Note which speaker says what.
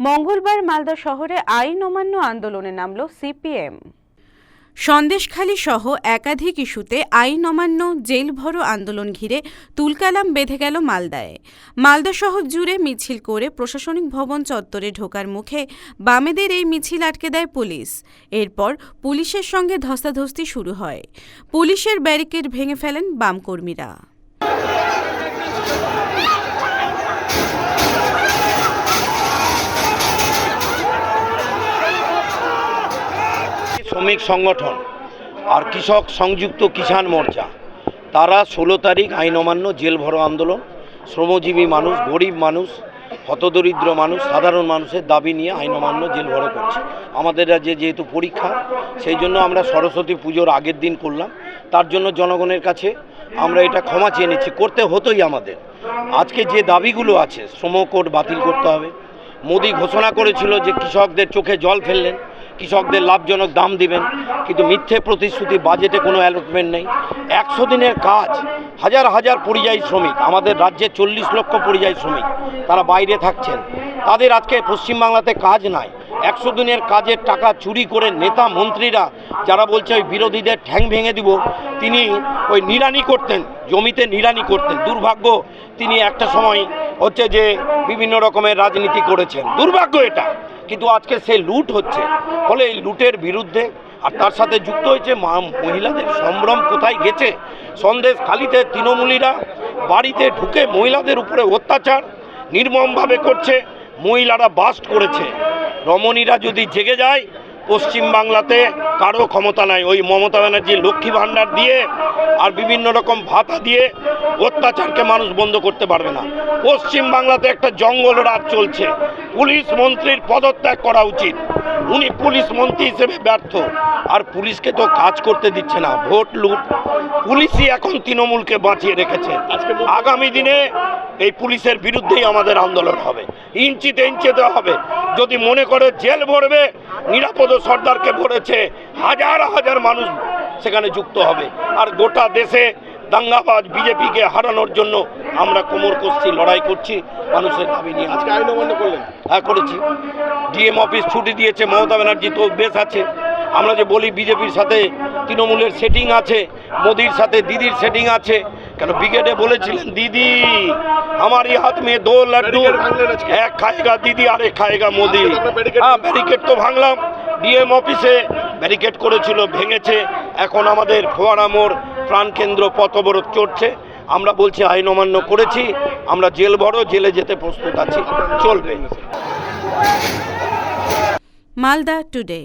Speaker 1: মঙ্গলবার মালদা শহরে আইন অমান্য আন্দোলনে নামল সিপিএম। সন্দেশখালী সহ একাধিক ইস্যুতে আইন অমান্য জেল ভরো আন্দোলন ঘিরে তুলকালাম বেঁধে গেল মালদায়। মালদা শহর জুড়ে মিছিল করে প্রশাসনিক ভবন চত্বরে ঢোকার মুখে বামেদের এই মিছিল আটকে দেয় পুলিশ। এরপর পুলিশের সঙ্গে ধস্তাধস্তি শুরু হয়। পুলিশের ব্যারিকেড ভেঙে ফেলেন বাম
Speaker 2: শ্রমিক সংগঠন আর কৃষক সংযুক্ত কিষাণ মোর্চা। তারা ষোলো তারিখ আইন অমান্য জেল ভরো আন্দোলন, শ্রমজীবী মানুষ, গরিব মানুষ, হতদরিদ্র মানুষ, সাধারণ মানুষের দাবি নিয়ে আইন অমান্য জেল ভরো করছে। আমাদের রাজ্যে যেহেতু পরীক্ষা, সেই জন্য আমরা সরস্বতী পুজোর আগের দিন করলাম। তার জন্য জনগণের কাছে আমরা এটা ক্ষমা চেয়ে নিচ্ছি। করতে হতোই আমাদের। আজকে যে দাবিগুলো আছে শ্রম কোড বাতিল করতে হবে। মোদি ঘোষণা করেছিল যে কৃষকদের চোখে জল ফেললেন। কৃষকদের লাভজনক দাম দিবেন, কিন্তু মিথ্যে প্রতিশ্রুতি বাজেটে কোনো অ্যালটমেন্ট নেই। একশো দিনের কাজ, হাজার হাজার পরিযায়ী শ্রমিক, আমাদের রাজ্যে চল্লিশ লক্ষ পরিযায়ী শ্রমিক, তারা বাইরে থাকছেন। তাদের আজকে পশ্চিমবাংলাতে কাজ নাই। একশো দিনের কাজের টাকা চুরি করে নেতা মন্ত্রীরা, যারা বলছে ওই বিরোধীদের ঠ্যাং ভেঙে দিব, তিনি ওই নিরানি করতেন, জমিতে নিরানি করতেন। দুর্ভাগ্য, তিনি একটা সময় হচ্ছে যে বিভিন্ন রকমের রাজনীতি করেছেন। দুর্ভাগ্য এটা। কিন্তু আজকে সে লুট হচ্ছে। ফলে এই লুটের বিরুদ্ধে আর তার সাথে যুক্ত হয়েছে মহিলাদের। সম্ভ্রম কোথায় গেছে? সন্দেশ খালিতে তৃণমূলীরা বাড়িতে ঢুকে মহিলাদের উপরে অত্যাচার নির্মমভাবে করছে, মহিলারা বাস্ট করেছে। রমণীরা যদি জেগে যায় পশ্চিম বাংলাতে কারও ক্ষমতা নাই। ওই মমতা ব্যানার্জি লক্ষ্মী ভাণ্ডার দিয়ে আর বিভিন্ন রকম ভাতা দিয়ে অত্যাচারকে মানুষ বন্ধ করতে পারবে না। পশ্চিম বাংলাতে একটা জঙ্গল রাজ চলছে। পুলিশ মন্ত্রীর পদত্যাগ করা উচিত। উনি পুলিশ মন্ত্রী হিসেবে ব্যর্থ। আর পুলিশকে তো কাজ করতে দিচ্ছে না ভোট লুট। পুলিশই এখন তৃণমূলকে বাঁচিয়ে রেখেছে। আগামী দিনে এই পুলিশের বিরুদ্ধেই আমাদের আন্দোলন হবে। ইঞ্চিতে ইঞ্চিতে হবে। যদি মনে করে জেল ভরবে নিরাপদ সর্দারকে ভরেছে হাজার হাজার মানুষ সেখানে যুক্ত হবে। আর গোটা দেশে দাঙ্গাবাজ বিজেপিকে হারানোর জন্য আমরা কোমর কষছি লড়াই করছি মানুষের দাবি নিয়ে আজকে আইন অমান্য করলেন? হ্যাঁ করেছি। ডিএম অফিস ছুটি দিয়েছে মমতা ব্যানার্জি তো বেশ আছে। আমরা যে বলি বিজেপির সাথে তৃণমূলের সেটিং আছে মোদির সাথে দিদির সেটিং আছে। কেন ব্রিগেডে বলেছিলেন দিদি আমার ই হাত মেয়ে দো লাড্ডু এক খায়গা দিদি আরে খায়গা মোদি। হ্যাঁ ব্যারিকেড তো ভাঙলাম। ডিএম অফিসে ব্যারিকেড করেছিল ভেঙেছে। এখন আমাদের ফোয়ারা মোড় প্রাণকেন্দ্র পথ অবরোধ চড়ছে। আমরা বলছি আইন অমান্য করেছি। আমরা জেল ভরো জেলে যেতে প্রস্তুত আছি। চলবে।
Speaker 1: মালদা টুডে।